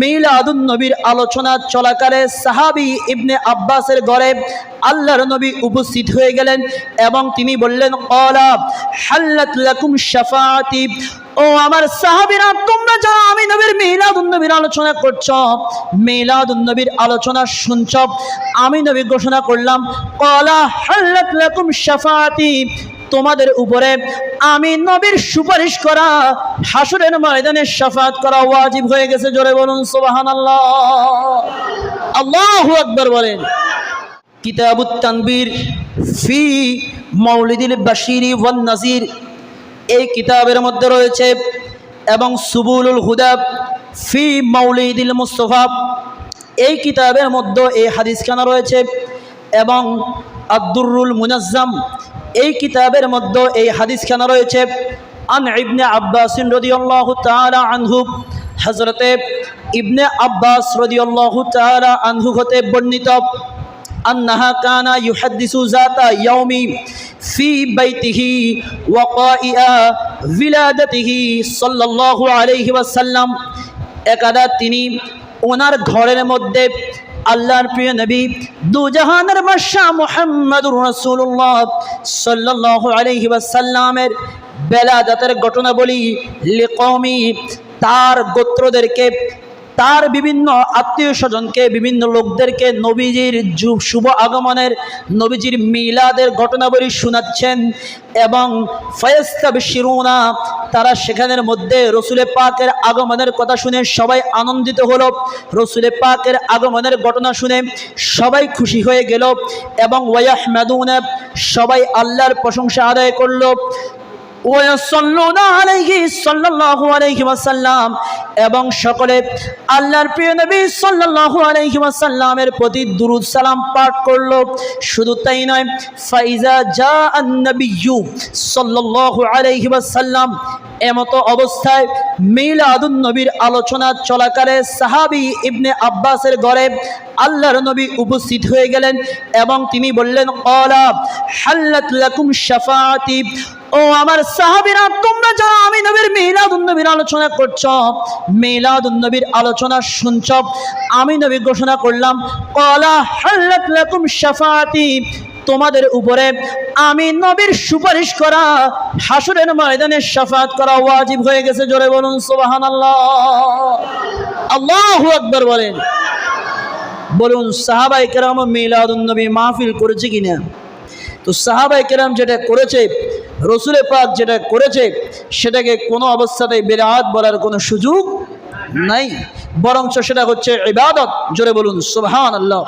মিলাদুন নবীর আলোচনা চলাকালে সাহাবি ইবনে আব্বাসের ঘরে আল্লাহর নবী উপস্থিত হয়ে গেলেন এবং তিনি বললেন হাল্লাত লাকুম ও আমার সাহাবীরা, তোমরা যারা আমি নবীর মিলাদুন নবীর আলোচনা করছ, মিলাদুন নবীর আলোচনা শুনছ, আমি নবী ঘোষণা করলাম কলা হাল্লাত লাকুম শাফাআতি। তোমাদের উপরে আমি নবীর সুপারিশ করা, হাসুরের ময়দানে শাফাত করা ওয়াজিব হয়ে গেছে। জোরে বলুন, সুবহানাল্লাহ। আল্লাহ আকবার বলেন, কিতাবুত তানবীর ফি মাউলিদিল বাশিরি ওয়ান নাজির। এই কিতাবের মধ্যে রয়েছে, এবং সুবুলুল হুদা ফি মাউলিদিল মুস্তফা। এই কিতাবের মধ্যে এই হাদিসখানা রয়েছে, এবং আব্দুরুল মুনাজ্জাম এই কিতাবের মধ্যে এই হাদিসখানা রয়েছে আন ইবনে আব্বাস রদিয়াল্লাহু তাআলা আনহু হযরতে ইবনে আব্বাস রদিয়াল্লাহু তাআলা আনহু হতে বর্ণিত أنها كان يحدث ذات يوم في بيته وقائع ولادته صلى الله عليه وسلم একদা তিনি ওনার ঘরের মধ্যে আল্লাহর প্রিয় নবী দুজাহানের বাদশাহ মুহাম্মদুর রাসূলুল্লাহ সাল্লাল্লাহু আলাইহি ওয়াসাল্লামের বেলাদাতের ঘটনা বলি লিকওমি, তার গোত্রদেরকে তার বিভিন্ন আত্মীয় স্বজনকে, বিভিন্ন লোকদেরকে নবীজির শুভ আগমনের, নবীজির মিলাদের ঘটনাবলী শোনাচ্ছেন এবং ফয়েস্তাব শিরুনা তারা সেখানের মধ্যে রসুলে পাকের আগমনের কথা শুনে সবাই আনন্দিত হলো। রসুলে পাকের আগমনের ঘটনা শুনে সবাই খুশি হয়ে গেল এবং ওয়াহমেদুনে সবাই আল্লাহর প্রশংসা আদায় করল। এবং সকলে আল্লাহর প্রিয় নবী সাল্লাল্লাহু আলাইহি ওয়াসাল্লামের প্রতি দুরূদ সালাম পাঠ করল। শুধু তাই নয়, ফাইজা জা আন-নবিয়্যু সাল্লাল্লাহু আলাইহি ওয়াসাল্লাম এমতো অবস্থায় মিলাদুন নবীর আলোচনা চলাকালে সাহাবী ইবনে আব্বাসের ঘরে আল্লাহর নবী উপস্থিত হয়ে গেলেন এবং তিনি বললেন কলা হাল্লাত লাকুম শাফাআতি ও আমার সাহাবীরা, তোমরা যারা আমি নবীর মিলাদুন নবীর আলোচনা করছ, মিলাদুন নবীর আলোচনা শুনছ, আমি নবী ঘোষণা করলাম, কলা হাল্লাত লাকুম শাফাআতি তোমাদের উপরে আমি নবীর সুপারিশ করা, হাসুরের ময়দানে শাফাত করা ওয়াজিব হয়ে গেছে, জোরে বলুন সুবহানাল্লাহ। আল্লাহু আকবার বলেন। বলুন সাহাবাই কেরাম মিলাদুন নবী মাহফিল করেছে কিনা? তো সাহাবাই কেরাম যেটা করেছে, রসুলে পাক যেটা করেছে, সেটাকে কোনো অবস্থাতেই বেরাত বলার কোনো সুযোগ নাই। বরঞ্চ সেটা হচ্ছে ইবাদত। জোরে বলুন সুবহান আল্লাহ